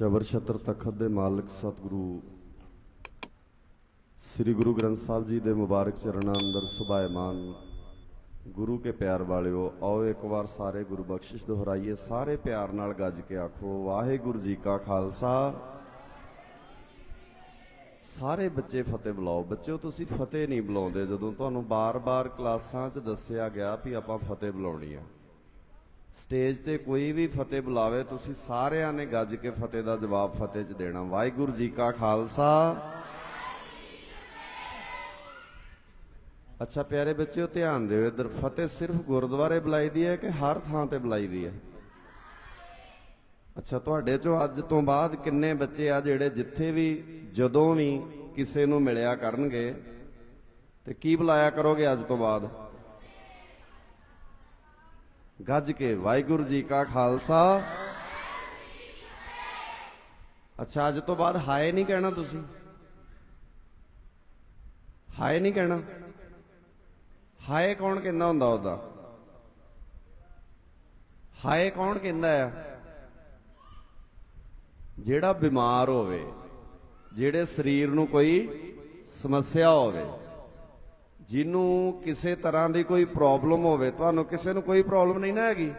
ਚਬਰ ਛਤਰ ਤਖਤ ਦੇ ਮਾਲਕ ਸਤਿਗੁਰੂ। ਸ੍ਰੀ ਗੁਰੂ ਗ੍ਰੰਥ ਸਾਹਿਬ ਜੀ ਦੇ ਮੁਬਾਰਕ ਚਰਨਾਂ ਅੰਦਰ ਸੁਭਾਇਮਾਨ। ਗੁਰੂ ਕੇ ਪਿਆਰ ਵਾਲਿਓ, ਆਓ ਇੱਕ ਵਾਰ ਸਾਰੇ ਗੁਰੂ ਬਖਸ਼ਿਸ਼ ਦੁਹਰਾਈਏ, ਸਾਰੇ ਪਿਆਰ ਨਾਲ ਗੱਜ ਕੇ ਆਖੋ, ਵਾਹਿਗੁਰੂ ਜੀ ਕਾ ਖਾਲਸਾ। ਸਾਰੇ ਬੱਚੇ ਫਤਿਹ ਬੁਲਾਓ। ਬੱਚਿਓ, ਤੁਸੀਂ ਫਤਿਹ ਨਹੀਂ ਬੁਲਾਉਂਦੇ ਜਦੋਂ ਤੁਹਾਨੂੰ ਬਾਰ-ਬਾਰ ਕਲਾਸਾਂ 'ਚ ਦੱਸਿਆ ਗਿਆ ਵੀ ਆਪਾਂ ਫਤਿਹ ਬੁਲਾਉਣੀ ਆ। ਸਟੇਜ ਤੇ ਕੋਈ ਵੀ ਫਤਿਹ ਬੁਲਾਵੇ, ਤੁਸੀਂ ਸਾਰਿਆਂ ਨੇ ਗੱਜ ਕੇ ਫਤਿਹ ਦਾ ਜਵਾਬ ਫਤਿਹ 'ਚ ਦੇਣਾ। ਵਾਹਿਗੁਰੂ ਜੀ ਕਾ ਖਾਲਸਾ। ਅੱਛਾ ਪਿਆਰੇ ਬੱਚਿਓ, ਧਿਆਨ ਦਿਓ ਇਧਰ। ਫਤਿਹ ਸਿਰਫ ਗੁਰਦੁਆਰੇ ਬੁਲਾਈ ਦੀ ਹੈ ਕਿ ਹਰ ਥਾਂ ਤੇ ਬੁਲਾਈ ਦੀ ਹੈ? ਅੱਛਾ, ਤੁਹਾਡੇ ਚੋਂ ਅੱਜ ਤੋਂ ਬਾਅਦ ਕਿੰਨੇ ਬੱਚੇ ਆ ਜਿਹੜੇ ਜਿੱਥੇ ਵੀ, ਜਦੋਂ ਵੀ ਕਿਸੇ ਨੂੰ ਮਿਲਿਆ ਕਰਨਗੇ? ਤੇ ਕੀ ਬੁਲਾਇਆ ਕਰੋਗੇ ਅੱਜ ਤੋਂ ਬਾਅਦ? ਗੱਜ ਕੇ ਵਾਹਿਗੁਰੂ ਜੀ ਕਾ ਖਾਲਸਾ। ਅੱਛਾ, ਅੱਜ ਤੋਂ ਬਾਅਦ ਹਾਏ ਨਹੀਂ ਕਹਿਣਾ ਤੁਸੀਂ? ਹਾਏ ਨਹੀਂ ਕਹਿਣਾ? ਹਾਏ ਕੌਣ ਕਹਿੰਦਾ ਹੁੰਦਾ ਉਹਦਾ? ਹਾਏ ਕੌਣ ਕਹਿੰਦਾ ਆ? ਜਿਹੜਾ ਬਿਮਾਰ ਹੋਵੇ, ਜਿਹੜੇ ਸਰੀਰ ਨੂੰ ਕੋਈ ਸਮੱਸਿਆ ਹੋਵੇ ਜਿਹਨੂੰ ਕਿਸੇ ਤਰ੍ਹਾਂ ਦੀ ਕੋਈ ਪ੍ਰੋਬਲਮ ਹੋਵੇ, ਤੁਹਾਨੂੰ ਕਿਸੇ ਨੂੰ ਕੋਈ ਪ੍ਰੋਬਲਮ ਨਹੀਂ ਨਾ ਹੈਗੀ।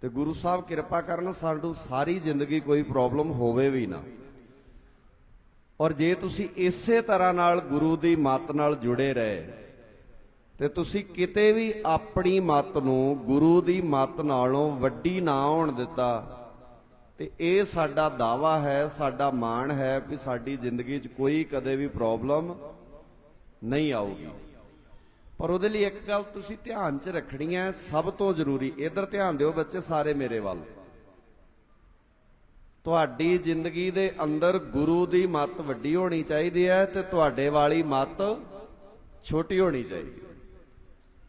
ਤੇ ਗੁਰੂ ਸਾਹਿਬ ਕਿਰਪਾ ਕਰਨ ਸਾਨੂੰ ਸਾਰੀ ਜ਼ਿੰਦਗੀ ਕੋਈ ਪ੍ਰੋਬਲਮ ਹੋਵੇ ਵੀ ਨਾ। ਔਰ ਜੇ ਤੁਸੀਂ ਇਸੇ ਤਰ੍ਹਾਂ ਨਾਲ ਗੁਰੂ ਦੀ ਮੱਤ ਨਾਲ ਜੁੜੇ ਰਹੇ, ਤੇ ਤੁਸੀਂ ਕਿਤੇ ਵੀ ਆਪਣੀ ਮੱਤ ਨੂੰ ਗੁਰੂ ਦੀ ਮੱਤ ਨਾਲੋਂ ਵੱਡੀ ਨਾ ਹੋਣ ਦਿੱਤਾ, ਤੇ ਇਹ ਸਾਡਾ ਦਾਵਾ ਹੈ, ਸਾਡਾ ਮਾਣ ਹੈ ਕਿ ਸਾਡੀ ਜ਼ਿੰਦਗੀ 'ਚ ਕੋਈ ਕਦੇ ਵੀ ਪ੍ਰੋਬਲਮ ਨਹੀਂ ਆਊਗੀ। ਪਰ ਉਹਦੇ ਲਈ ਇੱਕ ਗੱਲ ਤੁਸੀਂ ਧਿਆਨ 'ਚ ਰੱਖਣੀ ਹੈ, ਸਭ ਤੋਂ ਜ਼ਰੂਰੀ, ਇਧਰ ਧਿਆਨ ਦਿਓ ਬੱਚੇ ਸਾਰੇ ਮੇਰੇ ਵੱਲ। ਤੁਹਾਡੀ ਜ਼ਿੰਦਗੀ ਦੇ ਅੰਦਰ ਗੁਰੂ ਦੀ ਮੱਤ ਵੱਡੀ ਹੋਣੀ ਚਾਹੀਦੀ ਹੈ ਤੇ ਤੁਹਾਡੇ ਵਾਲੀ ਮੱਤ ਛੋਟੀ ਹੋਣੀ ਚਾਹੀਦੀ ਹੈ।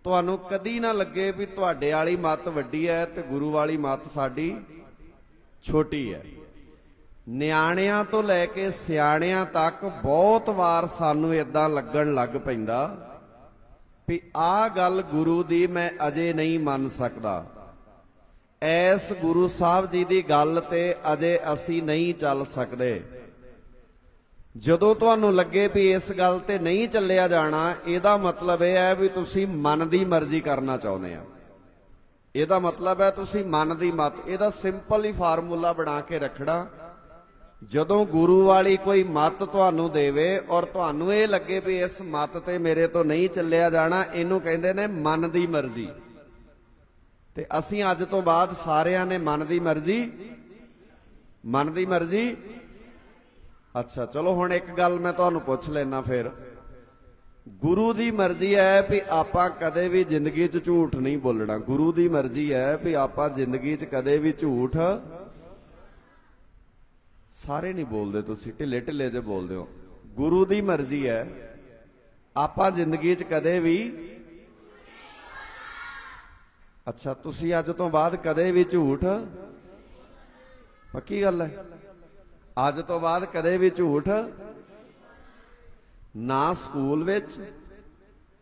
ਤੁਹਾਨੂੰ ਕਦੀ ਨਾ ਲੱਗੇ ਵੀ ਤੁਹਾਡੇ ਵਾਲੀ ਮੱਤ ਵੱਡੀ ਹੈ ਤੇ ਗੁਰੂ ਵਾਲੀ ਮੱਤ ਸਾਡੀ ਛੋਟੀ ਹੈ। ਨਿਆਣਿਆਂ ਤੋਂ ਲੈ ਕੇ ਸਿਆਣਿਆਂ ਤੱਕ ਬਹੁਤ ਵਾਰ ਸਾਨੂੰ ਇਦਾਂ ਲੱਗਣ ਲੱਗ ਪੈਂਦਾ ਵੀ ਆਹ ਗੱਲ ਗੁਰੂ ਦੀ ਮੈਂ ਅਜੇ ਨਹੀਂ ਮੰਨ ਸਕਦਾ। ਐਸ ਗੁਰੂ ਸਾਹਿਬ ਜੀ ਦੀ ਗੱਲ ਤੇ ਅਜੇ ਅਸੀਂ ਨਹੀਂ ਚੱਲ ਸਕਦੇ। ਜਦੋਂ ਤੁਹਾਨੂੰ ਲੱਗੇ ਵੀ ਇਸ ਗੱਲ ਤੇ ਨਹੀਂ ਚੱਲਿਆ ਜਾਣਾ, ਇਹਦਾ ਮਤਲਬ ਇਹ ਹੈ ਵੀ ਤੁਸੀਂ ਮਨ ਦੀ ਮਰਜ਼ੀ ਕਰਨਾ ਚਾਹੁੰਦੇ ਆ। ਇਹਦਾ ਮਤਲਬ ਹੈ ਤੁਸੀਂ ਮਨ ਦੀ ਮਤ। ਇਹਦਾ ਸਿੰਪਲ ਹੀ ਫਾਰਮੂਲਾ ਬਣਾ ਕੇ ਰੱਖਣਾ। ਜਦੋਂ ਗੁਰੂ ਵਾਲੀ ਕੋਈ ਮਤ ਤੁਹਾਨੂੰ ਦੇਵੇ ਔਰ ਤੁਹਾਨੂੰ ਇਹ ਲੱਗੇ ਵੀ ਇਸ ਮਤ ਤੇ ਮੇਰੇ ਤੋਂ ਨਹੀਂ ਚੱਲਿਆ ਜਾਣਾ, ਇਹਨੂੰ ਕਹਿੰਦੇ ਨੇ ਮਨ ਦੀ ਮਰਜ਼ੀ। ਤੇ ਅਸੀਂ ਅੱਜ ਤੋਂ ਬਾਅਦ ਸਾਰਿਆਂ ਨੇ ਮਨ ਦੀ ਮਰਜ਼ੀ। ਮਨ ਦੀ ਮਰਜ਼ੀ। ਅੱਛਾ, ਚਲੋ ਹੁਣ ਇੱਕ ਗੱਲ ਮੈਂ ਤੁਹਾਨੂੰ ਪੁੱਛ ਲੈਣਾ ਫਿਰ। ਗੁਰੂ ਦੀ ਮਰਜ਼ੀ ਹੈ ਵੀ ਆਪਾਂ ਕਦੇ ਵੀ ਜ਼ਿੰਦਗੀ 'ਚ ਝੂਠ ਨਹੀਂ ਬੋਲਣਾ। ਗੁਰੂ ਦੀ ਮਰਜ਼ੀ ਹੈ ਵੀ ਆਪਾਂ ਜ਼ਿੰਦਗੀ 'ਚ ਕਦੇ ਵੀ ਝੂਠ ਸਾਰੇ ਨਹੀਂ ਬੋਲਦੇ ਤੁਸੀਂ, ਢਿੱਲੇ ਢਿੱਲੇ ਜੇ ਬੋਲਦੇ ਹੋ। ਗੁਰੂ ਦੀ ਮਰਜ਼ੀ ਹੈ, ਆਪਾਂ ਜ਼ਿੰਦਗੀ 'ਚ ਕਦੇ ਵੀ ਅੱਛਾ, ਤੁਸੀਂ ਅੱਜ ਤੋਂ ਬਾਅਦ ਕਦੇ ਵੀ ਝੂਠ, ਪੱਕੀ ਗੱਲ ਹੈ। ਅੱਜ ਤੋਂ ਬਾਅਦ ਕਦੇ ਵੀ ਝੂਠ, ਨਾ ਸਕੂਲ ਵਿੱਚ,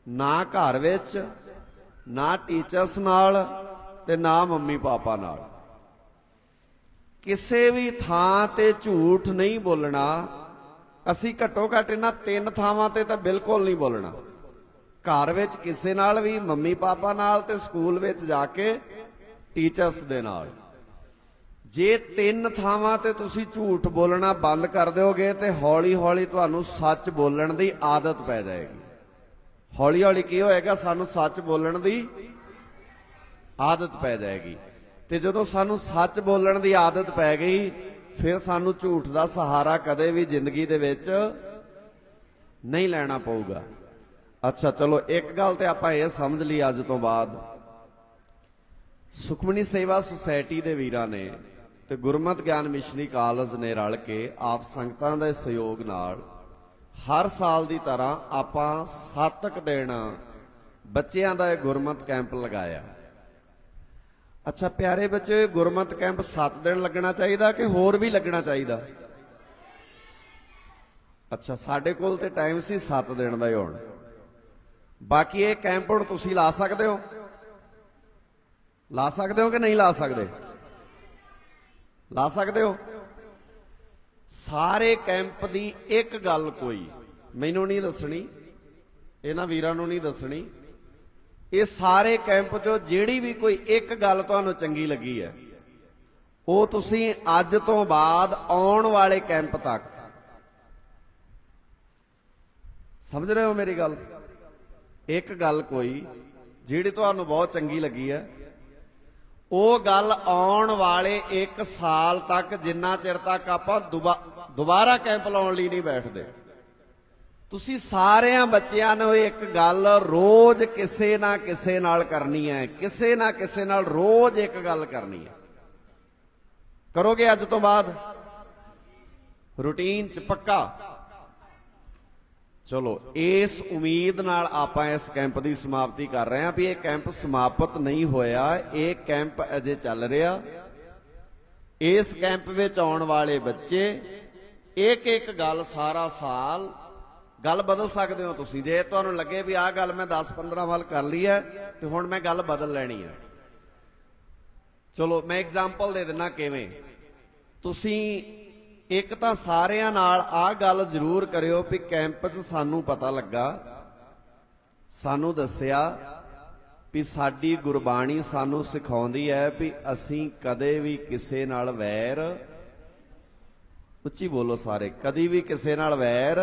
ਨਾ ਘਰ ਵਿੱਚ, ਨਾ ਟੀਚਰਸ ਨਾਲ ਤੇ ਨਾ ਮੰਮੀ ਪਾਪਾ ਨਾਲ। ਕਿਸੇ ਵੀ ਥਾਂ ਤੇ ਝੂਠ ਨਹੀਂ ਬੋਲਣਾ, ਅਸੀਂ ਘੱਟੋ ਘੱਟ ਇਹਨਾਂ ਤਿੰਨ ਥਾਵਾਂ ਤੇ ਤਾਂ ਬਿਲਕੁਲ ਨਹੀਂ ਬੋਲਣਾ। ਘਰ ਵਿੱਚ ਕਿਸੇ ਨਾਲ ਵੀ, ਮੰਮੀ ਪਾਪਾ ਨਾਲ ਤੇ ਸਕੂਲ ਵਿੱਚ ਜਾ ਕੇ ਟੀਚਰਸ ਦੇ ਨਾਲ। ਜੇ ਤਿੰਨ ਥਾਵਾਂ ਤੇ ਤੁਸੀਂ ਝੂਠ ਬੋਲਣਾ ਬੰਦ ਕਰ ਦਿਓਗੇ ਤੇ ਹੌਲੀ-ਹੌਲੀ ਤੁਹਾਨੂੰ ਸੱਚ ਬੋਲਣ ਦੀ ਆਦਤ ਪੈ ਜਾਏਗੀ। ਹੌਲੀ-ਹੌਲੀ ਕੀ ਹੋਏਗਾ? ਸਾਨੂੰ ਸੱਚ ਬੋਲਣ ਦੀ ਆਦਤ ਪੈ ਜਾਏਗੀ। ਤੇ ਜਦੋਂ ਸਾਨੂੰ ਸੱਚ ਬੋਲਣ ਦੀ ਆਦਤ ਪੈ ਗਈ, ਫਿਰ ਸਾਨੂੰ ਝੂਠ ਦਾ ਸਹਾਰਾ ਕਦੇ ਵੀ ਜ਼ਿੰਦਗੀ ਦੇ ਵਿੱਚ ਨਹੀਂ ਲੈਣਾ ਪਊਗਾ। ਅੱਛਾ, ਚਲੋ ਇੱਕ ਗੱਲ ਤੇ ਆਪਾਂ ਇਹ ਸਮਝ ਲਈ ਅੱਜ ਤੋਂ ਬਾਅਦ। ਸੁਖਮਨੀ ਸੇਵਾ ਸੁਸਾਇਟੀ ਦੇ ਵੀਰਾਂ ਨੇ ਤੇ ਗੁਰਮਤ ਗਿਆਨ ਮਿਸ਼ਨਰੀ ਕਾਲਜ ਨੇ ਰਲ ਕੇ ਆਪ ਸੰਗਤਾਂ ਦੇ ਸਹਿਯੋਗ ਨਾਲ ਹਰ ਸਾਲ ਦੀ ਤਰ੍ਹਾਂ ਆਪਾਂ ਸੱਤਕ ਦਿਨ ਬੱਚਿਆਂ ਦਾ ਇਹ ਗੁਰਮਤ ਕੈਂਪ ਲਗਾਇਆ। ਅੱਛਾ, ਪਿਆਰੇ ਬੱਚੇ, ਗੁਰਮਤ ਕੈਂਪ 7 ਦਿਨ ਲੱਗਣਾ ਚਾਹੀਦਾ ਕਿ ਹੋਰ ਵੀ ਲੱਗਣਾ ਚਾਹੀਦਾ? ਅੱਛਾ, ਸਾਡੇ ਕੋਲ ਤੇ ਟਾਈਮ ਸੀ 7 ਦਿਨ ਦਾ ਹੀ ਹੁਣ। ਬਾਕੀ ਇਹ ਕੈਂਪ ਹੁਣ ਤੁਸੀਂ ਲਾ ਸਕਦੇ ਹੋ? ਲਾ ਸਕਦੇ ਹੋ ਕਿ ਨਹੀਂ ਲਾ ਸਕਦੇ? ਲਾ ਸਕਦੇ ਹੋ? ਸਾਰੇ ਕੈਂਪ ਦੀ ਇੱਕ ਗੱਲ ਕੋਈ ਮੈਨੂੰ ਨਹੀਂ ਦੱਸਣੀ, ਇਹਨਾਂ ਵੀਰਾਂ ਨੂੰ ਨਹੀਂ ਦੱਸਣੀ ਇਹ ਸਾਰੇ ਕੈਂਪ ਚੋਂ ਜਿਹੜੀ ਵੀ ਕੋਈ ਇੱਕ ਗੱਲ ਤੁਹਾਨੂੰ ਚੰਗੀ ਲੱਗੀ ਹੈ, ਉਹ ਤੁਸੀਂ ਅੱਜ ਤੋਂ ਬਾਅਦ ਆਉਣ ਵਾਲੇ ਕੈਂਪ ਤੱਕ। ਸਮਝ ਰਹੇ ਹੋ ਮੇਰੀ ਗੱਲ? ਇੱਕ ਗੱਲ ਕੋਈ ਜਿਹੜੀ ਤੁਹਾਨੂੰ ਬਹੁਤ ਚੰਗੀ ਲੱਗੀ ਹੈ, ਉਹ ਗੱਲ ਆਉਣ ਵਾਲੇ 1 ਸਾਲ ਤੱਕ ਜਿੰਨਾ ਚਿਰ ਤੱਕ ਆਪਾਂ ਦੁਬਾ- ਦੁਬਾਰਾ ਕੈਂਪ ਲਾਉਣ ਲਈ ਨਹੀਂ ਬੈਠਦੇ। ਤੁਸੀਂ ਸਾਰਿਆਂ ਬੱਚਿਆਂ ਨੂੰ ਇੱਕ ਗੱਲ ਰੋਜ਼ ਕਿਸੇ ਨਾ ਕਿਸੇ ਨਾਲ ਕਰਨੀ ਹੈ। ਕਿਸੇ ਨਾ ਕਿਸੇ ਨਾਲ ਰੋਜ਼ ਇੱਕ ਗੱਲ ਕਰਨੀ ਹੈ। ਕਰੋਗੇ ਅੱਜ ਤੋਂ ਬਾਅਦ? ਰੂਟੀਨ ਚ ਪੱਕਾ? ਚਲੋ, ਇਸ ਉਮੀਦ ਨਾਲ ਆਪਾਂ ਇਸ ਕੈਂਪ ਦੀ ਸਮਾਪਤੀ ਕਰ ਰਹੇ ਹਾਂ ਵੀ ਇਹ ਕੈਂਪ ਸਮਾਪਤ ਨਹੀਂ ਹੋਇਆ। ਇਹ ਕੈਂਪ ਅਜੇ ਚੱਲ ਰਿਹਾ। ਇਸ ਕੈਂਪ ਵਿੱਚ ਆਉਣ ਵਾਲੇ ਬੱਚੇ ਇੱਕ ਇੱਕ ਗੱਲ ਸਾਰਾ ਸਾਲ ਗੱਲ ਬਦਲ ਸਕਦੇ ਹੋ ਤੁਸੀਂ। ਜੇ ਤੁਹਾਨੂੰ ਲੱਗੇ ਵੀ ਆਹ ਗੱਲ ਮੈਂ 10 15 ਵਾਰ ਕਰ ਲਈ ਹੈ, ਤੇ ਹੁਣ ਮੈਂ ਗੱਲ ਬਦਲ ਲੈਣੀ ਹੈ। ਚਲੋ, ਮੈਂ ਐਗਜ਼ਾਮਪਲ ਦੇ ਦਿੰਨਾ ਕਿਵੇਂ। ਤੁਸੀਂ ਇੱਕ ਤਾਂ ਸਾਰਿਆਂ ਨਾਲ ਆਹ ਗੱਲ ਜ਼ਰੂਰ ਕਰਿਓ ਵੀ ਕੈਂਪ 'ਚ ਸਾਨੂੰ ਪਤਾ ਲੱਗਾ, ਸਾਨੂੰ ਦੱਸਿਆ ਵੀ ਸਾਡੀ ਗੁਰਬਾਣੀ ਸਾਨੂੰ ਸਿਖਾਉਂਦੀ ਹੈ ਵੀ ਅਸੀਂ ਕਦੇ ਵੀ ਕਿਸੇ ਨਾਲ ਵੈਰ, ਉੱਚੀ ਬੋਲੋ ਸਾਰੇ, ਕਦੀ ਵੀ ਕਿਸੇ ਨਾਲ ਵੈਰ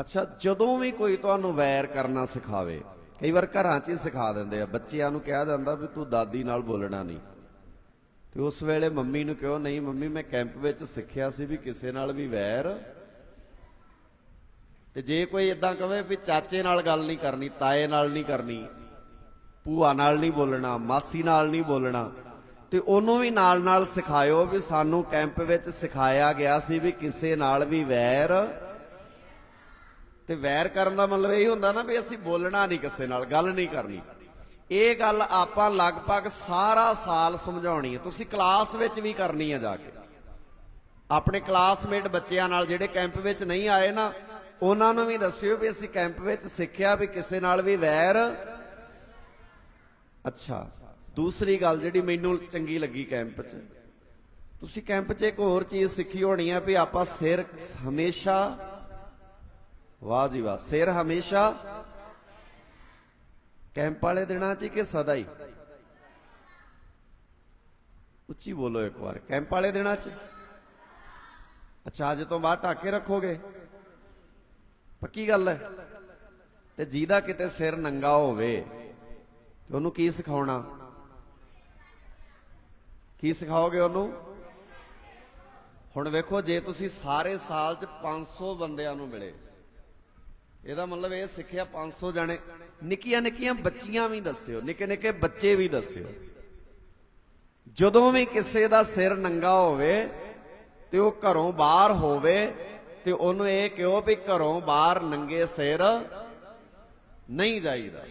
ਅੱਛਾ, ਜਦੋਂ ਵੀ ਕੋਈ ਤੁਹਾਨੂੰ ਵੈਰ ਕਰਨਾ ਸਿਖਾਵੇ, ਕਈ ਵਾਰ ਘਰਾਂ 'ਚ ਹੀ ਸਿਖਾ ਦਿੰਦੇ ਆ, ਬੱਚਿਆਂ ਨੂੰ ਕਿਹਾ ਜਾਂਦਾ ਵੀ ਤੂੰ ਦਾਦੀ ਨਾਲ ਬੋਲਣਾ ਨਹੀਂ। ਤੇ ਉਸ ਵੇਲੇ ਮੰਮੀ ਨੂੰ ਕਿਹਾ, ਨਹੀਂ ਮੰਮੀ, ਮੈਂ ਕੈਂਪ ਵਿੱਚ ਸਿੱਖਿਆ ਸੀ ਵੀ ਕਿਸੇ ਨਾਲ ਵੀ ਵੈਰ। ਤੇ ਜੇ ਕੋਈ ਇਦਾਂ ਕਵੇ ਵੀ ਚਾਚੇ ਨਾਲ ਗੱਲ ਨਹੀਂ ਕਰਨੀ, ਤਾਏ ਨਾਲ ਨਹੀਂ ਕਰਨੀ, ਭੂਆ ਨਾਲ ਨਹੀਂ ਬੋਲਣਾ, ਮਾਸੀ ਨਾਲ ਨਹੀਂ ਬੋਲਣਾ, ਤੇ ਉਹਨੂੰ ਵੀ ਨਾਲ ਨਾਲ ਸਿਖਾਇਓ ਵੀ ਸਾਨੂੰ ਕੈਂਪ ਵਿੱਚ ਸਿਖਾਇਆ ਗਿਆ ਸੀ ਵੀ ਕਿਸੇ ਨਾਲ ਵੀ ਵੈਰ ਤੇ ਵੈਰ ਕਰਨ ਦਾ ਮਤਲਬ ਇਹ ਹੁੰਦਾ ਨਾ ਵੀ ਅਸੀਂ ਬੋਲਣਾ ਨਹੀਂ ਕਿਸੇ ਨਾਲ, ਗੱਲ ਨਹੀਂ ਕਰਨੀ। ਇਹ ਗੱਲ ਆਪਾਂ ਲਗਭਗ ਸਾਰਾ ਸਾਲ ਸਮਝਾਉਣੀ ਹੈ। ਤੁਸੀਂ ਕਲਾਸ ਵਿੱਚ ਵੀ ਕਰਨੀ ਹੈ ਜਾ ਕੇ। ਆਪਣੇ ਕਲਾਸਮੇਟ ਬੱਚਿਆਂ ਨਾਲ ਜਿਹੜੇ ਕੈਂਪ ਵਿੱਚ ਨਹੀਂ ਆਏ ਨਾ, ਉਹਨਾਂ ਨੂੰ ਵੀ ਦੱਸਿਓ ਵੀ ਅਸੀਂ ਕੈਂਪ ਵਿੱਚ ਸਿੱਖਿਆ ਵੀ ਕਿਸੇ ਨਾਲ ਵੀ ਵੈਰ। ਅੱਛਾ, ਦੂਸਰੀ ਗੱਲ ਜਿਹੜੀ ਮੈਨੂੰ ਚੰਗੀ ਲੱਗੀ ਕੈਂਪ 'ਚ, ਤੁਸੀਂ ਕੈਂਪ 'ਚ ਇੱਕ ਹੋਰ ਚੀਜ਼ ਸਿੱਖੀ ਹੋਣੀ ਹੈ ਵੀ ਆਪਾਂ ਸਿਰ ਹਮੇਸ਼ਾ ਵਾਹ ਜੀ ਵਾਹ। ਸਿਰ ਹਮੇਸ਼ਾ ਕੈਂਪ ਵਾਲੇ ਦਿਨਾਂ 'ਚ ਹੀ ਕਿ ਸਦਾ ਹੀ? ਉੱਚੀ ਬੋਲੋ ਇੱਕ ਵਾਰ। ਕੈਂਪ ਵਾਲੇ ਦਿਨਾਂ 'ਚ? ਅੱਛਾ, ਅੱਜ ਤੋਂ ਬਾਅਦ ਢੱਕ ਕੇ ਰੱਖੋਗੇ? ਪੱਕੀ ਗੱਲ ਹੈ। ਤੇ ਜਿਹਦਾ ਕਿਤੇ ਸਿਰ ਨੰਗਾ ਹੋਵੇ, ਤੇ ਉਹਨੂੰ ਕੀ ਸਿਖਾਉਣਾ? ਕੀ ਸਿਖਾਓਗੇ ਉਹਨੂੰ? ਹੁਣ ਵੇਖੋ, ਜੇ ਤੁਸੀਂ ਸਾਰੇ ਸਾਲ 'ਚ 500 ਬੰਦਿਆਂ ਨੂੰ ਮਿਲੇ ਇਹਦਾ ਮਤਲਬ ਇਹ ਸਿੱਖਿਆ 500 ਜਾਣੇ। ਨਿੱਕੀਆਂ ਨਿੱਕੀਆਂ ਬੱਚੀਆਂ ਵੀ ਦੱਸਿਓ, ਨਿੱਕੇ ਨਿੱਕੇ ਬੱਚੇ ਵੀ ਦੱਸਿਓ। ਜਦੋਂ ਵੀ ਕਿਸੇ ਦਾ ਸਿਰ ਨੰਗਾ ਹੋਵੇ ਤੇ ਉਹ ਘਰੋਂ ਬਾਹਰ ਹੋਵੇ ਤੇ ਉਹਨੂੰ ਇਹ ਕਿਹੋ ਵੀ ਘਰੋਂ ਬਾਹਰ ਨੰਗੇ ਸਿਰ ਨਹੀਂ ਜਾਈਦਾ।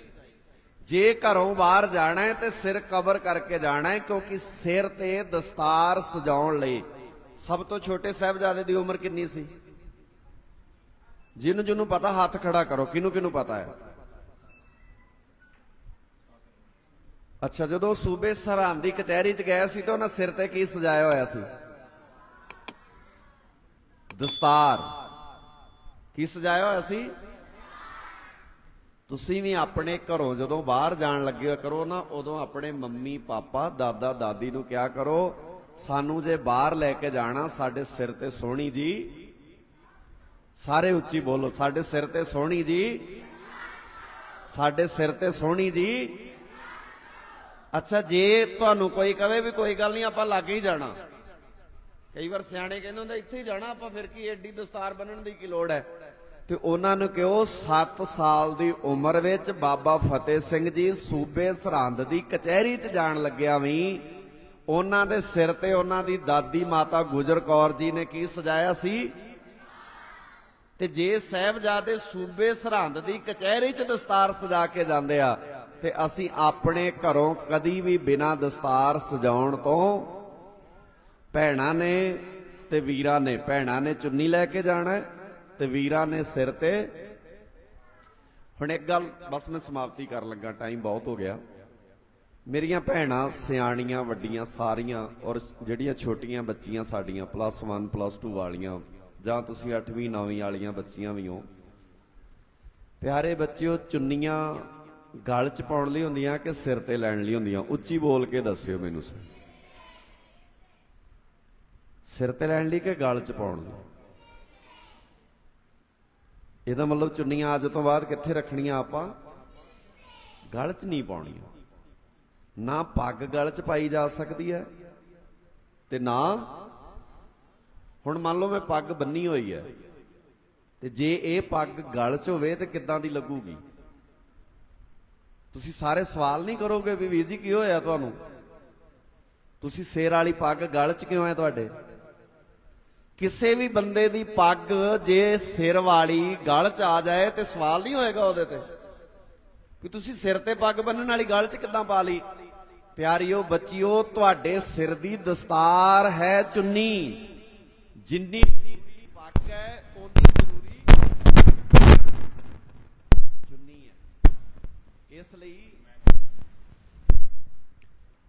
ਜੇ ਘਰੋਂ ਬਾਹਰ ਜਾਣਾ ਹੈ ਤੇ ਸਿਰ ਕਵਰ ਕਰਕੇ ਜਾਣਾ ਹੈ ਕਿਉਂਕਿ ਸਿਰ ਤੇ ਦਸਤਾਰ ਸਜਾਉਣ ਲਈ ਸਭ ਤੋਂ ਛੋਟੇ ਸਾਹਿਬਜ਼ਾਦੇ ਦੀ ਉਮਰ ਕਿੰਨੀ ਸੀ? ਜਿਹਨੂੰ ਜਿਹਨੂੰ ਪਤਾ, ਹੱਥ ਖੜਾ ਕਰੋ। ਕਿਹਨੂੰ ਕਿਹਨੂੰ ਪਤਾ ਹੈ? ਅੱਛਾ, ਜਦੋਂ ਸੂਬੇ ਸਰਹੰਦ ਦੀ ਕਚਹਿਰੀ 'ਚ ਗਏ ਸੀ ਤਾਂ ਉਹਨਾਂ ਸਿਰ ਤੇ ਕੀ ਸਜਾਇਆ ਹੋਇਆ ਸੀ? ਦਸਤਾਰ। ਕੀ ਸਜਾਇਆ ਹੋਇਆ ਸੀ? ਤੁਸੀਂ ਵੀ ਆਪਣੇ ਘਰੋਂ ਜਦੋਂ ਬਾਹਰ ਜਾਣ ਲੱਗਿਆ ਕਰੋ ਨਾ, ਉਦੋਂ ਆਪਣੇ ਮੰਮੀ, ਪਾਪਾ, ਦਾਦਾ, ਦਾਦੀ ਨੂੰ ਕਿਹਾ ਕਰੋ, ਸਾਨੂੰ ਜੇ ਬਾਹਰ ਲੈ ਕੇ ਜਾਣਾ, ਸਾਡੇ ਸਿਰ ਤੇ ਸੋਹਣੀ ਜੀ ਸਾਰੇ ਉੱਚੀ ਬੋਲੋ, ਸਾਡੇ ਸਿਰ ਤੇ ਸੋਹਣੀ ਜੀ। ਸਾਡੇ ਸਿਰ ਤੇ ਸੋਹਣੀ ਜੀ। ਅੱਛਾ, ਜੇ ਤੁਹਾਨੂੰ ਕੋਈ ਕਵੇ ਵੀ ਕੋਈ ਗੱਲ ਨਹੀਂ, ਆਪਾਂ ਲੱਗ ਹੀ ਜਾਣਾ। ਕਈ ਵਾਰ ਸਿਆਣੇ ਕਹਿੰਦੇ ਹੁੰਦੇ, ਇੱਥੇ ਹੀ ਜਾਣਾ ਆਪਾਂ, ਫਿਰ ਕੀ ਐਡੀ ਦਸਤਾਰ ਬੰਨਣ ਦੀ ਕੀ ਲੋੜ ਹੈ? ਤੇ ਉਹਨਾਂ ਨੂੰ ਕਿਹਾ 7 ਸਾਲ ਦੀ ਉਮਰ ਵਿੱਚ ਬਾਬਾ ਫਤਿਹ ਸਿੰਘ ਜੀ ਸੂਬੇ ਸਰਹੰਦ ਦੀ ਕਚਹਿਰੀ 'ਚ ਜਾਣ ਲੱਗਿਆ ਵੀ। ਉਹਨਾਂ ਦੇ ਸਿਰ ਤੇ ਉਹਨਾਂ ਦੀ ਦਾਦੀ ਮਾਤਾ ਗੁਜਰ ਕੌਰ ਜੀ ਨੇ ਕੀ ਸਜਾਇਆ ਸੀ? ਤੇ ਜੇ ਸਾਹਿਬਜ਼ਾਦੇ ਸੂਬੇ ਸਰਹੰਦ ਦੀ ਕਚਹਿਰੀ 'ਚ ਦਸਤਾਰ ਸਜਾ ਕੇ ਜਾਂਦੇ ਆ, ਤੇ ਅਸੀਂ ਆਪਣੇ ਘਰੋਂ ਕਦੀ ਵੀ ਬਿਨਾਂ ਦਸਤਾਰ ਸਜਾਉਣ ਤੋਂ ਭੈਣਾਂ ਨੇ ਤੇ ਵੀਰਾਂ ਨੇ, ਭੈਣਾਂ ਨੇ ਚੁੰਨੀ ਲੈ ਕੇ ਜਾਣਾ ਤੇ ਵੀਰਾਂ ਨੇ ਸਿਰ ਤੇ। ਹੁਣ ਇੱਕ ਗੱਲ ਬਸ ਮੈਂ ਸਮਾਪਤੀ ਕਰਨ ਲੱਗਾ, ਟਾਈਮ ਬਹੁਤ ਹੋ ਗਿਆ। ਮੇਰੀਆਂ ਭੈਣਾਂ ਸਿਆਣੀਆਂ, ਵੱਡੀਆਂ, ਸਾਰੀਆਂ ਔਰ ਜਿਹੜੀਆਂ ਛੋਟੀਆਂ ਬੱਚੀਆਂ ਸਾਡੀਆਂ ਪਲੱਸ 1 ਪਲੱਸ 2 ਵਾਲੀਆਂ ਜਾਂ ਤੁਸੀਂ 8ਵੀਂ 9ਵੀਂ ਵਾਲੀਆਂ ਬੱਚੀਆਂ ਵੀ ਹੋ, ਪਿਆਰੇ ਬੱਚਿਓ, ਚੁੰਨੀਆਂ ਗਲ 'ਚ ਪਾਉਣ ਲਈ ਹੁੰਦੀਆਂ ਕਿ ਸਿਰ ਤੇ ਲੈਣ ਲਈ ਹੁੰਦੀਆਂ? ਉੱਚੀ ਬੋਲ ਕੇ ਦੱਸਿਓ ਮੈਨੂੰ ਸਿਰ ਤੇ ਲੈਣ ਲਈ ਕਿ ਗਲ 'ਚ ਪਾਉਣ ਲਈ? ਇਹਦਾ ਮਤਲਬ ਚੁੰਨੀਆਂ ਅੱਜ ਤੋਂ ਬਾਅਦ ਕਿੱਥੇ ਰੱਖਣੀਆਂ ਆਪਾਂ? ਗਲ 'ਚ ਨਹੀਂ ਪਾਉਣੀਆਂ। ਨਾ ਪੱਗ ਗਲ 'ਚ ਪਾਈ ਜਾ ਸਕਦੀ ਹੈ ਤੇ ਨਾ ਹੁਣ ਮੰਨ ਲਓ ਮੈਂ ਪੱਗ ਬੰਨੀ ਹੋਈ ਹੈ, ਤੇ ਜੇ ਇਹ ਪੱਗ ਗਲ 'ਚ ਹੋਵੇ ਤੇ ਕਿੱਦਾਂ ਦੀ ਲੱਗੂਗੀ? ਤੁਸੀਂ ਸਾਰੇ ਸਵਾਲ ਨਹੀਂ ਕਰੋਗੇ ਵੀ ਵੀਰ ਜੀ ਕੀ ਹੋਇਆ ਤੁਹਾਨੂੰ? ਤੁਸੀਂ ਸਿਰ ਵਾਲੀ ਪੱਗ ਗਲ 'ਚ ਕਿਉਂ ਹੈ ਤੁਹਾਡੇ? ਕਿਸੇ ਵੀ ਬੰਦੇ ਦੀ ਪੱਗ ਜੇ ਸਿਰ ਵਾਲੀ ਗਲ 'ਚ ਆ ਜਾਏ ਤੇ ਸਵਾਲ ਨਹੀਂ ਹੋਏਗਾ ਉਹਦੇ ਤੇ। ਕਿ ਤੁਸੀਂ ਸਿਰ ਤੇ ਪੱਗ ਬੰਨਣ ਵਾਲੀ ਗਲ 'ਚ ਕਿੱਦਾਂ ਪਾ ਲਈ? ਪਿਆਰਿਓ, ਬੱਚਿਓ, ਤੁਹਾਡੇ ਸਿਰ ਦੀ ਦਸਤਾਰ ਹੈ ਚੁੰਨੀ। ਜਿੰਨੀ ਜ਼ਰੂਰੀ ਪੱਗ ਹੈ ਉਨੀ ਜ਼ਰੂਰੀ ਚੁੰਨੀ ਹੈ। ਇਸ ਲਈ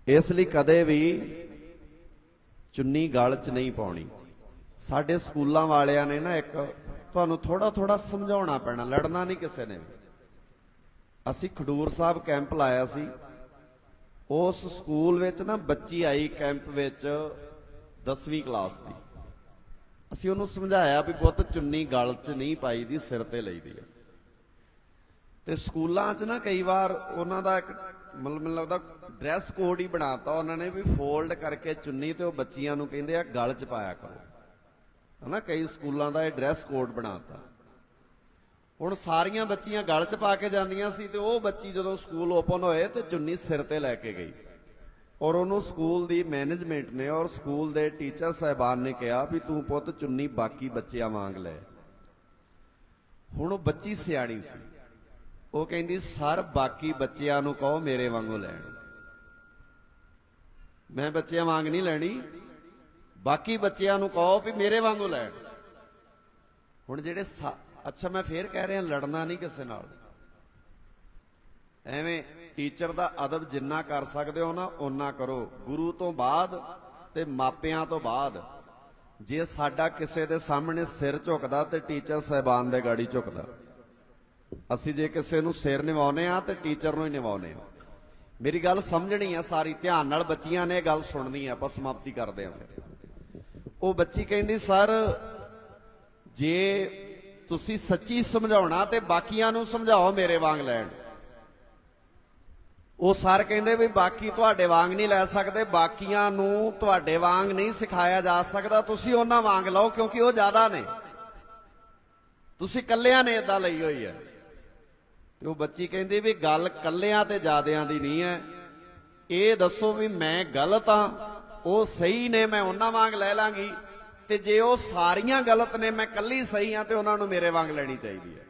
ਇਸ ਲਈ ਕਦੇ ਵੀ ਚੁੰਨੀ ਗਲ 'ਚ ਨਹੀਂ ਪਾਉਣੀ। ਸਾਡੇ ਸਕੂਲਾਂ ਵਾਲਿਆਂ ਨੇ ਨਾ ਇੱਕ ਤੁਹਾਨੂੰ ਥੋੜਾ ਥੋੜਾ ਸਮਝਾਉਣਾ ਪੈਣਾ, ਲੜਨਾ ਨਹੀਂ ਕਿਸੇ ਨੇ ਅਸੀਂ ਖਡੂਰ ਸਾਹਿਬ ਕੈਂਪ ਲਾਇਆ ਸੀ। ਉਸ ਸਕੂਲ ਵਿੱਚ ਨਾ ਬੱਚੀ ਆਈ ਕੈਂਪ ਵਿੱਚ 10ਵੀਂ ਕਲਾਸ ਦੀ। ਅਸੀਂ ਉਹਨੂੰ ਸਮਝਾਇਆ ਵੀ ਪੁੱਤ ਚੁੰਨੀ ਗਲ 'ਚ ਨਹੀਂ ਪਾਈ ਦੀ, ਸਿਰ ਤੇ ਲਈਦੀ ਆ। ਤੇ ਸਕੂਲਾਂ 'ਚ ਨਾ ਕਈ ਵਾਰ ਉਹਨਾਂ ਦਾ ਇੱਕ ਮਤਲਬ ਮੈਨੂੰ ਲੱਗਦਾ ਡਰੈਸ ਕੋਡ ਹੀ ਬਣਾਤਾ ਉਹਨਾਂ ਨੇ ਵੀ ਫੋਲਡ ਕਰਕੇ ਚੁੰਨੀ ਤੇ ਉਹ ਬੱਚੀਆਂ ਨੂੰ ਕਹਿੰਦੇ ਆ ਗਲ 'ਚ ਪਾਇਆ ਕਰੋ। ਹਨਾ, ਕਈ ਸਕੂਲਾਂ ਦਾ ਇਹ ਡਰੈਸ ਕੋਡ ਬਣਾਤਾ। ਹੁਣ ਸਾਰੀਆਂ ਬੱਚੀਆਂ ਗਲ 'ਚ ਪਾ ਕੇ ਜਾਂਦੀਆਂ ਸੀ ਤੇ ਉਹ ਬੱਚੀ ਜਦੋਂ ਸਕੂਲ ਓਪਨ ਹੋਏ ਤੇ ਚੁੰਨੀ ਸਿਰ ਤੇ ਲੈ ਕੇ ਗਈ। ਔਰ ਉਹਨੂੰ ਸਕੂਲ ਦੀ ਮੈਨੇਜਮੈਂਟ ਨੇ ਔਰ ਸਕੂਲ ਦੇ ਟੀਚਰ ਸਾਹਿਬਾਨ ਨੇ ਕਿਹਾ ਵੀ ਤੂੰ ਪੁੱਤ ਚੁੰਨੀ ਬਾਕੀ ਬੱਚਿਆਂ ਵਾਂਗ ਲੈ। ਹੁਣ ਉਹ ਬੱਚੀ ਸਿਆਣੀ ਸੀ। ਉਹ ਕਹਿੰਦੀ, ਸਰ, ਬਾਕੀ ਬੱਚਿਆਂ ਨੂੰ ਕਹੋ ਮੇਰੇ ਵਾਂਗੂ ਲੈਣ। ਮੈਂ ਬੱਚਿਆਂ ਵਾਂਗ ਨਹੀਂ ਲੈਣੀ। ਬਾਕੀ ਬੱਚਿਆਂ ਨੂੰ ਕਹੋ ਵੀ ਮੇਰੇ ਵਾਂਗੂ ਲੈਣ। ਹੁਣ ਜਿਹੜੇ ਸਾ- ਅੱਛਾ, ਮੈਂ ਫੇਰ ਕਹਿ ਰਿਹਾ, ਲੜਨਾ ਨਹੀਂ ਕਿਸੇ ਨਾਲ। ਐਵੇਂ ਟੀਚਰ ਦਾ ਅਦਬ ਜਿੰਨਾ ਕਰ ਸਕਦੇ ਹੋ ਨਾ, ਓਨਾ ਕਰੋ। ਗੁਰੂ ਤੋਂ ਬਾਅਦ ਤੇ ਮਾਪਿਆਂ ਤੋਂ ਬਾਅਦ। ਜੇ ਸਾਡਾ ਕਿਸੇ ਦੇ ਸਾਹਮਣੇ ਸਿਰ ਝੁਕਦਾ ਤੇ ਟੀਚਰ ਸਹਿਬਾਨ ਦੇ ਗਾੜੀ ਝੁਕਦਾ। ਅਸੀਂ ਜੇ ਕਿਸੇ ਨੂੰ ਸਿਰ ਨਿਵਾਉਨੇ ਆ ਤੇ ਟੀਚਰ ਨੂੰ ਹੀ ਨਿਵਾਉਨੇ ਆ ਮੇਰੀ ਗੱਲ ਸਮਝਣੀ ਆ ਸਾਰੀ, ਧਿਆਨ ਨਾਲ ਬੱਚੀਆਂ ਨੇ ਇਹ ਗੱਲ ਸੁਣਨੀ ਆ, ਆਪਾਂ ਸਮਾਪਤੀ ਕਰਦੇ ਆ ਫਿਰ। ਉਹ ਬੱਚੀ ਕਹਿੰਦੀ, ਸਰ, ਜੇ ਤੁਸੀਂ ਸੱਚੀ ਸਮਝਾਉਣਾ ਤੇ ਬਾਕੀਆਂ ਨੂੰ ਸਮਝਾਓ ਮੇਰੇ ਵਾਂਗ ਲੈਣ। ਉਹ ਸਰ ਕਹਿੰਦੇ ਵੀ ਬਾਕੀ ਤੁਹਾਡੇ ਵਾਂਗ ਨਹੀਂ ਲੈ ਸਕਦੇ, ਬਾਕੀਆਂ ਨੂੰ ਤੁਹਾਡੇ ਵਾਂਗ ਨਹੀਂ ਸਿਖਾਇਆ ਜਾ ਸਕਦਾ। ਤੁਸੀਂ ਉਹਨਾਂ ਵਾਂਗ ਲਓ ਕਿਉਂਕਿ ਉਹ ਜ਼ਿਆਦਾ ਨੇ। ਤੁਸੀਂ ਕੱਲਿਆਂ ਨੇ ਇਦਾਂ ਲਈ ਹੋਈ ਹੈ। ਤੇ ਉਹ ਬੱਚੀ ਕਹਿੰਦੀ ਵੀ ਗੱਲ ਕੱਲਿਆਂ ਤੇ ਜਿਆਦਿਆਂ ਦੀ ਨਹੀਂ ਹੈ। ਇਹ ਦੱਸੋ ਵੀ ਮੈਂ ਗਲਤ ਆ ਉਹ ਸਹੀ ਨੇ, ਮੈਂ ਉਹਨਾਂ ਵਾਂਗ ਲੈ ਲਾਂਗੀ। ਤੇ ਜੇ ਉਹ ਸਾਰੀਆਂ ਗਲਤ ਨੇ, ਮੈਂ ਕੱਲੀ ਸਹੀ ਆ ਤੇ ਉਹਨਾਂ ਨੂੰ ਮੇਰੇ ਵਾਂਗ ਲੈਣੀ ਚਾਹੀਦੀ ਹੈ।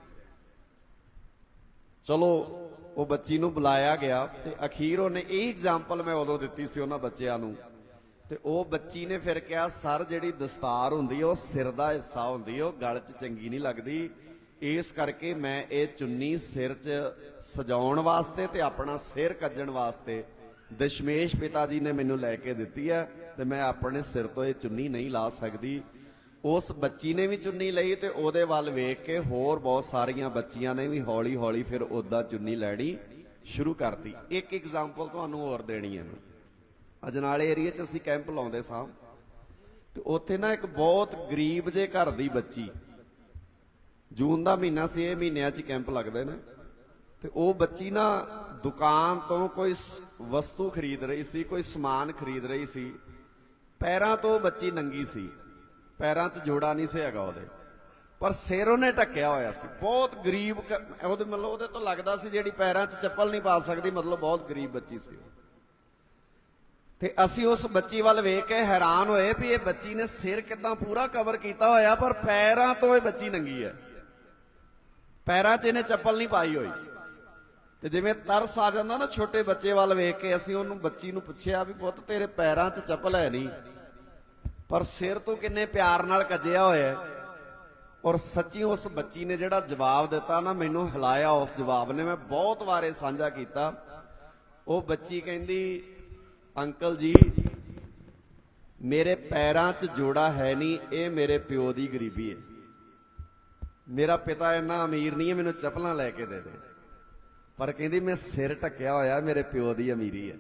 ਚਲੋ ਉਹ ਬੱਚੀ ਨੂੰ ਬੁਲਾਇਆ ਗਿਆ ਤੇ ਅਖੀਰ ਉਹਨੇ ਇਹ ਐਗਜ਼ਾਮਪਲ ਮੈਂ ਉਦੋਂ ਦਿੱਤੀ ਸੀ ਉਹਨਾਂ ਬੱਚਿਆਂ ਨੂੰ। ਤੇ ਉਹ ਬੱਚੀ ਨੇ ਫਿਰ ਕਿਹਾ, ਸਰ, ਜਿਹੜੀ ਦਸਤਾਰ ਹੁੰਦੀ ਉਹ ਸਿਰ ਦਾ ਹਿੱਸਾ ਹੁੰਦੀ ਉਹ ਗਲ 'ਚ ਚੰਗੀ ਨਹੀਂ ਲੱਗਦੀ। ਇਸ ਕਰਕੇ ਮੈਂ ਇਹ ਚੁੰਨੀ ਸਿਰ 'ਚ ਸਜਾਉਣ ਵਾਸਤੇ ਤੇ ਆਪਣਾ ਸਿਰ ਕੱਜਣ ਵਾਸਤੇ ਦਸ਼ਮੇਸ਼ ਪਿਤਾ ਜੀ ਨੇ ਮੈਨੂੰ ਲੈ ਕੇ ਦਿੱਤੀ ਹੈ ਤੇ ਮੈਂ ਆਪਣੇ ਸਿਰ ਤੋਂ ਇਹ ਚੁੰਨੀ ਨਹੀਂ ਲਾ ਸਕਦੀ। ਉਸ ਬੱਚੀ ਨੇ ਵੀ ਚੁੰਨੀ ਲਈ ਤੇ ਉਹਦੇ ਵੱਲ ਵੇਖ ਕੇ ਹੋਰ ਬਹੁਤ ਸਾਰੀਆਂ ਬੱਚੀਆਂ ਨੇ ਵੀ ਹੌਲੀ ਹੌਲੀ ਫਿਰ ਉਦਾਂ ਚੁੰਨੀ ਲੈਣੀ ਸ਼ੁਰੂ ਕਰਤੀ। ਇੱਕ ਐਗਜ਼ਾਮਪਲ ਤੁਹਾਨੂੰ ਹੋਰ ਦੇਣੀ ਹੈ। ਮੈਂ ਅਜਨਾਲੇ ਏਰੀਆ 'ਚ ਅਸੀਂ ਕੈਂਪ ਲਾਉਂਦੇ ਸਾਂ। ਤੇ ਉੱਥੇ ਨਾ ਇੱਕ ਬਹੁਤ ਗਰੀਬ ਜੇ ਘਰ ਦੀ ਬੱਚੀ। ਜੂਨ ਦਾ ਮਹੀਨਾ ਸੀ, ਇਹ ਮਹੀਨਿਆਂ 'ਚ ਹੀ ਕੈਂਪ ਲੱਗਦੇ ਨੇ। ਤੇ ਉਹ ਬੱਚੀ ਨਾ ਦੁਕਾਨ ਤੋਂ ਕੋਈ ਵਸਤੂ ਖਰੀਦ ਰਹੀ ਸੀ, ਕੋਈ ਸਮਾਨ ਖਰੀਦ ਰਹੀ ਸੀ। ਪੈਰਾਂ ਤੋਂ ਬੱਚੀ ਨੰਗੀ ਸੀ। ਪੈਰਾਂ 'ਚ ਜੋੜਾ ਨਹੀਂ ਸੀ ਹੈਗਾ ਉਹਦੇ। ਪਰ ਸਿਰ ਉਹਨੇ ਢੱਕਿਆ ਹੋਇਆ ਸੀ। ਬਹੁਤ ਗਰੀਬ ਕ- ਉਹਦੇ ਮਤਲਬ ਉਹਦੇ ਤੋਂ ਲੱਗਦਾ ਸੀ ਜਿਹੜੀ ਪੈਰਾਂ 'ਚ ਚੱਪਲ ਨਹੀਂ ਪਾ ਸਕਦੀ, ਮਤਲਬ ਬਹੁਤ ਗਰੀਬ ਬੱਚੀ ਸੀ ਤੇ ਅਸੀਂ ਉਸ ਬੱਚੀ ਵੱਲ ਵੇਖ ਕੇ ਹੈਰਾਨ ਹੋਏ ਵੀ ਇਹ ਬੱਚੀ ਨੇ ਸਿਰ ਕਿਦਾਂ ਪੂਰਾ ਕਵਰ ਕੀਤਾ ਹੋਇਆ, ਪਰ ਪੈਰਾਂ ਤੋਂ ਇਹ ਬੱਚੀ ਨੰਗੀ ਹੈ। ਪੈਰਾਂ 'ਚ ਇਹਨੇ ਚੱਪਲ ਨਹੀਂ ਪਾਈ ਹੋਈ। ਤੇ ਜਿਵੇਂ ਤਰਸ ਆ ਜਾਂਦਾ ਨਾ ਛੋਟੇ ਬੱਚੇ ਵੱਲ ਵੇਖ ਕੇ ਅਸੀਂ ਉਹਨੂੰ ਬੱਚੀ ਨੂੰ ਪੁੱਛਿਆ ਵੀ ਪੁੱਤ ਤੇਰੇ ਪੈਰਾਂ 'ਚ ਚੱਪਲ ਹੈ ਨਹੀਂ। ਪਰ ਸਿਰ ਤੋਂ ਕਿੰਨੇ ਪਿਆਰ ਨਾਲ ਕੱਜਿਆ ਹੋਇਆ ਔਰ ਸੱਚੀ ਉਸ ਬੱਚੀ ਨੇ ਜਿਹੜਾ ਜਵਾਬ ਦਿੱਤਾ ਨਾ, ਮੈਨੂੰ ਹਿਲਾਇਆ ਉਸ ਜਵਾਬ ਨੇ। ਮੈਂ ਬਹੁਤ ਵਾਰੇ ਸਾਂਝਾ ਕੀਤਾ। ਉਹ ਬੱਚੀ ਕਹਿੰਦੀ, ਅੰਕਲ ਜੀ, ਮੇਰੇ ਪੈਰਾਂ 'ਚ ਜੋੜਾ ਹੈ ਨਹੀਂ, ਇਹ ਮੇਰੇ ਪਿਓ ਦੀ ਗਰੀਬੀ ਹੈ। ਮੇਰਾ ਪਿਤਾ ਇੰਨਾ ਅਮੀਰ ਨਹੀਂ ਹੈ, ਮੈਨੂੰ ਚੱਪਲਾਂ ਲੈ ਕੇ ਦੇ ਦੇ। ਪਰ ਕਹਿੰਦੀ, ਮੈਂ ਸਿਰ ਢੱਕਿਆ ਹੋਇਆ, ਮੇਰੇ ਪਿਓ ਦੀ ਅਮੀਰੀ ਹੈ।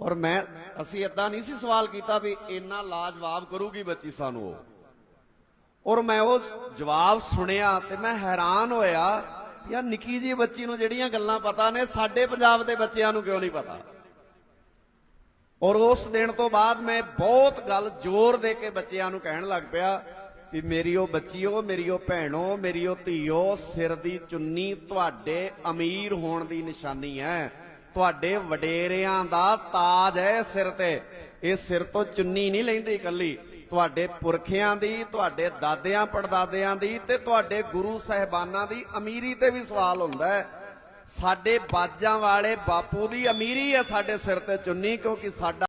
ਔਰ ਮੈਂ, ਅਸੀਂ ਇਦਾਂ ਨਹੀਂ ਸੀ ਸਵਾਲ ਕੀਤਾ ਵੀ ਇੰਨਾ ਲਾਜਵਾਬ ਕਰੂਗੀ ਬੱਚੀ ਸਾਨੂੰ ਉਹ। ਔਰ ਮੈਂ ਉਹ ਜਵਾਬ ਸੁਣਿਆ ਤੇ ਮੈਂ ਹੈਰਾਨ ਹੋਇਆ, ਯਾਰ ਨਿੱਕੀ ਜੀ ਬੱਚੀ ਨੂੰ ਜਿਹੜੀਆਂ ਗੱਲਾਂ ਪਤਾ ਨੇ, ਸਾਡੇ ਪੰਜਾਬ ਦੇ ਬੱਚਿਆਂ ਨੂੰ ਕਿਉਂ ਨਹੀਂ ਪਤਾ? ਔਰ ਉਸ ਦਿਨ ਤੋਂ ਬਾਅਦ ਮੈਂ ਬਹੁਤ ਗੱਲ ਜ਼ੋਰ ਦੇ ਕੇ ਬੱਚਿਆਂ ਨੂੰ ਕਹਿਣ ਲੱਗ ਪਿਆ ਵੀ ਮੇਰੀ ਉਹ ਬੱਚੀਓ, ਮੇਰੀ ਉਹ ਭੈਣੋ, ਮੇਰੀ ਉਹ ਧੀਓ, ਸਿਰ ਦੀ ਚੁੰਨੀ ਤੁਹਾਡੇ ਅਮੀਰ ਹੋਣ ਦੀ ਨਿਸ਼ਾਨੀ ਹੈ। ਤੁਹਾਡੇ ਵਡੇਰਿਆਂ ਦਾ ਤਾਜ ਹੈ ਸਿਰ ਤੇ। ਇਹ ਸਿਰ ਤੋਂ ਚੁੰਨੀ ਨਹੀਂ ਲੈਂਦੀ ਇਕੱਲੀ। ਤੁਹਾਡੇ ਪੁਰਖਿਆਂ ਦੀ, ਤੁਹਾਡੇ ਦਾਦਿਆਂ, ਪੜਦਾਦਿਆਂ ਦੀ ਤੇ ਤੁਹਾਡੇ ਗੁਰੂ ਸਹਿਬਾਨਾਂ ਦੀ ਅਮੀਰੀ ਤੇ ਵੀ ਸਵਾਲ ਹੁੰਦਾ ਹੈ। ਸਾਡੇ ਬਾਜਾਂ ਵਾਲੇ ਬਾਪੂ ਦੀ ਅਮੀਰੀ ਹੈ ਸਾਡੇ ਸਿਰ ਤੇ ਚੁੰਨੀ ਕਿਉਂਕਿ ਸਾਡਾ